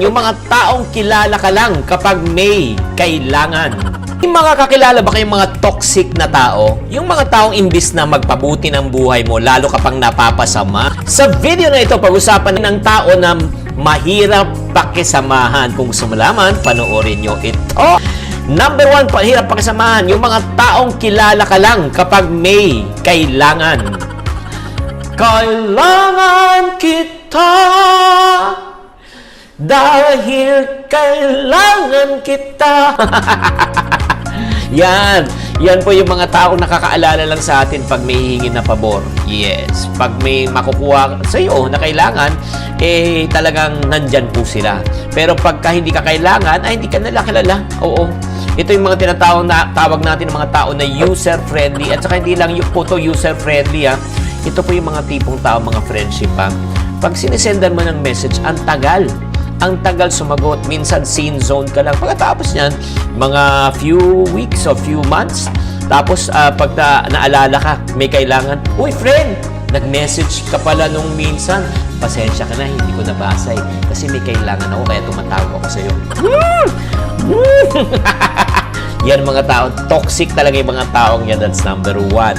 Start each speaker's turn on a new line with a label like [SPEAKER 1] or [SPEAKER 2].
[SPEAKER 1] Yung mga taong kilala ka lang kapag may kailangan. Yung mga kakilala ba kayong mga toxic na tao? Yung mga taong imbis na magpabuti ng buhay mo, lalo ka pang napapasama? Sa video na ito, pag-usapan ng tao na mahirap pakisamahan. Kung gusto mo malaman, panoorin nyo ito. Number one, mahirap pakisamahan. Yung mga taong kilala ka lang kapag may kailangan. Kailangan kita dahil kailangan kita. yan. Yan po yung mga taong nakakaalala lang sa atin pag may hihingi na pabor. Yes. Pag may makukuha sa iyo na kailangan, eh talagang nandyan po sila. Pero pagka hindi ka kailangan, ay hindi ka nila kilala. Oo. Ito yung mga tinatawag na tawag natin ng mga tao na user-friendly at saka hindi lang yung po to user-friendly ha. Ito po yung mga tipong tao, mga friendship ha. Pag sinisendan mo ng message, ang tagal. Ang tagal sumagot. Minsan, scene zone ka lang. Pagkatapos niyan, mga few weeks or few months. Tapos, ah, pag na- naalala ka, may kailangan, Uy, friend! Nag-message ka pala nung minsan. Pasensya ka na, hindi ko nabasa eh. Kasi may kailangan ako, kaya tumatawag ako sa'yo. Yan mga tao. Toxic talaga yung mga taong yan. That's number one.